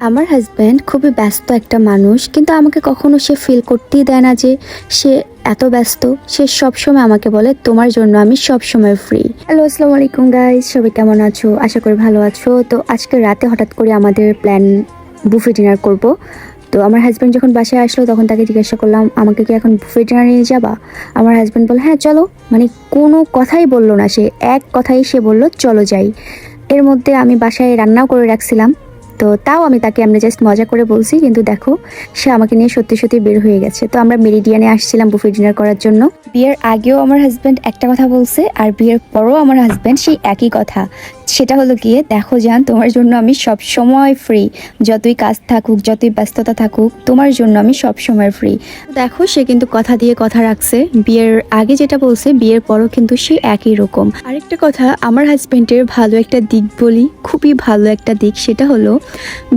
আমার হাজব্যান্ড খুবই ব্যস্ত একটা মানুষ, কিন্তু আমাকে কখনো সে ফিল করতেই দেয় না যে সে এত ব্যস্ত। সে সবসময় আমাকে বলে, তোমার জন্য আমি সবসময় ফ্রি হ্যালো আসসালামু আলাইকুম গাইজ সবাই কেমন আছো? আশা করি ভালো আছো। তো আজকে রাতে হঠাৎ করে আমাদের প্ল্যান বুফে ডিনার করব। তো আমার হাজব্যান্ড যখন বাসায় আসলো, তখন তাকে জিজ্ঞাসা করলাম, আমাকে কি এখন বুফে ডিনার নিয়ে যাবা? আমার হাজব্যান্ড বলল হ্যাঁ চলো। মানে কোনো কথাই বলল না সে, এক কথাই সে বলল, চলো যাই। এর মধ্যে আমি বাসায় রান্নাও করে রাখছিলাম। তো তাও আমি তাকে আমরা জাস্ট মজা করে বলছি, কিন্তু দেখো, সে আমাকে নিয়ে সত্যি সত্যি বের হয়ে গেছে। তো আমরা মেরিডিয়ানে আসছিলাম বুফে ডিনার করার জন্য। বিয়ের আগেও আমার হাজব্যান্ড একটা কথা বলছে, আর বিয়ের পরও আমার হাজব্যান্ড সেই একই কথা। সেটা হলো গিয়ে, দেখো যান তোমার জন্য আমি সব সময় ফ্রি যতই কাজ থাকুক, যতই ব্যস্ততা থাকুক, তোমার জন্য আমি সব সময় ফ্রি দেখো, সে কিন্তু কথা দিয়ে কথা রাখছে। বিয়ের আগে যেটা বলছে, বিয়ের পরও কিন্তু সে একই রকম। আরেকটা কথা, আমার হাজব্যান্ডের ভালো একটা দিক বলি, খুবই ভালো একটা দিক, সেটা হলো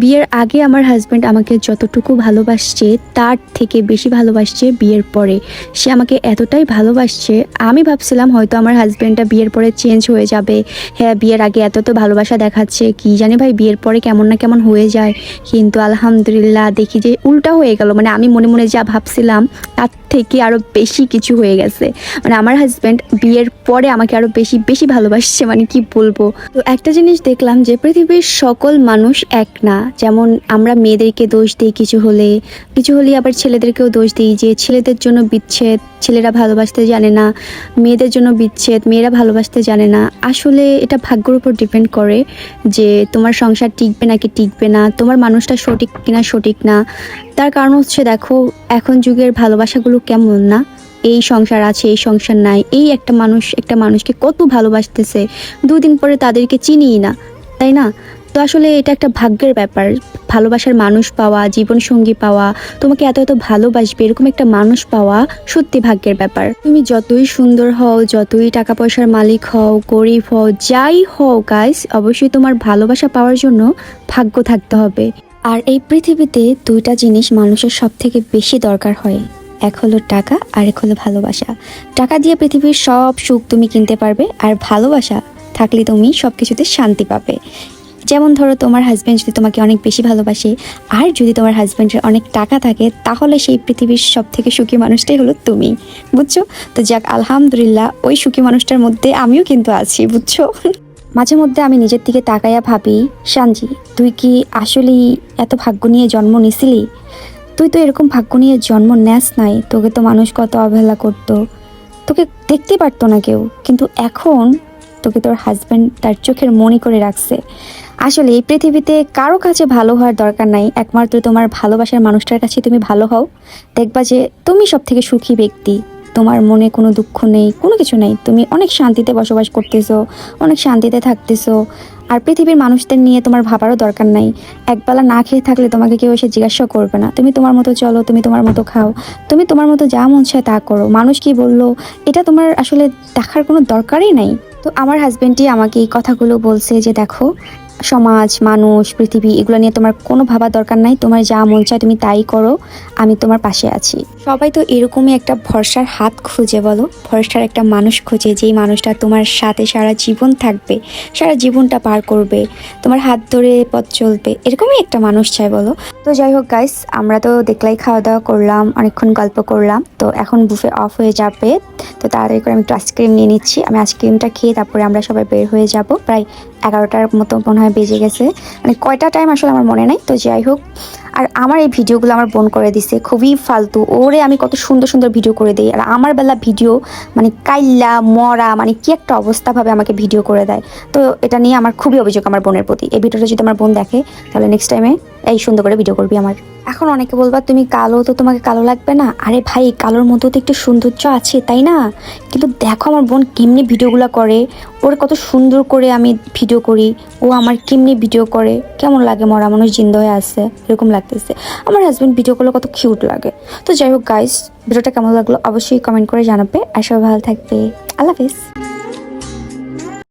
বিয়ের আগে আমার হাজব্যান্ড আমাকে যতটুকু ভালোবাসছে, তার থেকে বেশি ভালোবাসছে বিয়ের পরে। সে আমাকে এতটাই ভালোবাসছে, আমি ভাবছিলাম হয়তো আমার হাজব্যান্ডটা বিয়ের পরে চেঞ্জ হয়ে যাবে। হ্যাঁ বিয়ের আগে এত তো ভালোবাসা দেখাচ্ছে, কি জানি ভাই বিয়ের পরে কেমন না কেমন হয়ে যায়। কিন্তু আলহামদুলিল্লাহ দেখি যে উল্টা হয়ে গেল মানে আমি মনে মনে যা ভাবছিলাম, তার থেকে আরও বেশি কিছু হয়ে গেছে। মানে আমার হাজব্যান্ড বিয়ের পরে আমাকে আরও বেশি বেশি ভালোবাসছে মানে কি বলব? তো একটা জিনিস দেখলাম যে পৃথিবীর সকল মানুষ এক না। যেমন আমরা মেয়েদেরকে দোষ দিই কিছু হলে কিছু হলে আবার ছেলেদেরকেও দোষ দিই যে ছেলেদের জন্য বিচ্ছেদ, ছেলেরা ভালোবাসতে জানে না, মেয়েদের জন্য বিচ্ছেদ, মেয়েরা ভালোবাসতে জানে না। আসলে এটা ভাগ্যের উপর ডিপেন্ড করে যে তোমার সংসার টিকবে নাকি টিকবে না, তোমার মানুষটা সঠিক কিনা সঠিক না। তার কারণ হচ্ছে দেখো, এখন যুগের ভালোবাসাগুলো কেমন না? এই সংসার আছে, এই সংসার নাই, এই একটা মানুষ, একটা মানুষকে কত ভালোবাসতেছে, দুদিন পরে তাদেরকে চিনিই না, তাই না? আসলে এটা একটা ভাগ্যের ব্যাপার। ভালোবাসার মানুষ পাওয়া, জীবনসঙ্গী পাওয়া, তোমাকে এত এত ভালোবাসবে, এরকম একটা মানুষ পাওয়া সত্যি ভাগ্যের ব্যাপার। তুমি যতই সুন্দর হও, যতই টাকা পয়সার মালিক হও, গরিব হও, যাই হও গাইস অবশ্যই তোমার ভালোবাসা পাওয়ার জন্য ভাগ্য থাকতে হবে। আর এই পৃথিবীতে দুইটা জিনিস মানুষের সব থেকে বেশি দরকার হয়। এক হলো টাকা, আর এক হলো ভালোবাসা। টাকা দিয়ে পৃথিবীর সব সুখ তুমি কিনতে পারবে, আর ভালোবাসা থাকলে তুমি সব কিছুতে শান্তি পাবে। যেমন ধরো তোমার হাজব্যান্ড যদি তোমাকে অনেক বেশি ভালোবাসে, আর যদি তোমার হাজব্যান্ডের অনেক টাকা থাকে, তাহলে সেই পৃথিবীর সব থেকে সুখী মানুষটাই হলো তুমি, বুঝছ? তো যাক, আলহামদুলিল্লাহ, ওই সুখী মানুষটার মধ্যে আমিও কিন্তু আছি, বুঝছ? মাঝে মধ্যে আমি নিজের দিকে তাকাইয়া ভাবি সানজি তুই কি আসলেই এত ভাগ্য নিয়ে জন্ম নিছিলি? তুই তো এরকম ভাগ্য নিয়ে জন্ম নেস নাই, তোকে তো মানুষ কত অবহেলা করতো, তোকে দেখতে পারতো না কেউ, কিন্তু এখন তোকে তোর হাজব্যান্ড তার চোখের মনি করে রাখছে? আসলে এই পৃথিবীতে কারও কাছে ভালো হওয়ার দরকার নাই। একমাত্র তোমার ভালোবাসার মানুষটার কাছে তুমি ভালো হও। দেখবা যে তুমি সব থেকে সুখী ব্যক্তি। তোমার মনে কোনো দুঃখ নেই, কোনো কিছু নেই। তুমি অনেক শান্তিতে বসবাস করতেছো, অনেক শান্তিতে থাকতেছো। আর পৃথিবীর মানুষদের নিয়ে তোমার ভাবারও দরকার নাই। একবেলা না খেয়ে থাকলে তোমাকে কেউ এসে জিজ্ঞাসা করবে না। তুমি তোমার মতো চলো, তুমি তোমার মতো খাও। তুমি তোমার মতো যা মন চায় তা করো। মানুষ কি বলল? এটা তোমার আসলে দেখার কোনো দরকারই নাই। তো আমার হাজব্যান্ডটি আমাকে এই কথাগুলো বলছে যে দেখো সমাজ, মানুষ, পৃথিবী, এগুলো নিয়ে তোমার কোনো ভাবার দরকার নাই। তোমার যা মন চায় তুমি তাই করো, আমি তোমার পাশে আছি। সবাই তো এরকমই একটা ভরসার হাত খুঁজে বলো। ভরসার একটা মানুষ খুঁজে, যেই মানুষটা তোমার সাথে সারা জীবন থাকবে, সারা জীবনটা পার করবে, তোমার হাত ধরে পথ চলবে, এরকমই একটা মানুষ চাই বলো। তো যাই হোক গাইস আমরা তো দেখলাই খাওয়া দাওয়া করলাম, অনেকক্ষণ গল্প করলাম। তো এখন বুফে অফ হয়ে যাবে। তো তাড়াতাড়ি করে আমি একটু আইসক্রিম নিয়ে নিচ্ছি। আমি আইসক্রিমটা খেয়ে তারপরে আমরা সবাই বের হয়ে যাব। প্রায় এগারোটার মতো মনে হয় বেজে গেছে। মানে কয়টা টাইম আসলে আমার মনে নাই, তো যাই হোক। আর আমার এই ভিডিওগুলো আমার বোন করে দিছে, খুবই ফালতু। ওরে আমি কত সুন্দর সুন্দর ভিডিও করে দিই। আর আমার বেলা ভিডিও মানে কাইল্লা, মরা মানে কি একটা অবস্থাভাবে আমাকে ভিডিও করে দেয়। তো এটা নিয়ে আমার খুবই অভিযোগ আমার বোনের প্রতি। এই ভিডিওটা যদি আমার বোন দেখে, তাহলে নেক্সট টাইমে এই, সুন্দর করে ভিডিও করবি আমার। এখন অনেকে বলবা, তুমি কালো, তো তোমাকে কালো লাগবে না? আরে ভাই, কালোর মধ্যে তো একটু সৌন্দর্য আছে, তাই না? কিন্তু দেখো আমার বোন কেমনি ভিডিওগুলো করে। ওর কত সুন্দর করে আমি ভিডিও করি। ও আমার কেমনি ভিডিও করে। কেমন লাগে মরা মানুষ জিন্দ হয়ে আছে, এরকম লাগতেছে। আমার হাজব্যান্ড ভিডিওগুলো কত কিউট লাগে। তো যাই হোক গাইস ভিডিওটা কেমন লাগল অবশ্যই কমেন্ট করে জানাবে। আর সবাই ভালো থাকবে। আল্লাহ হাফিজ।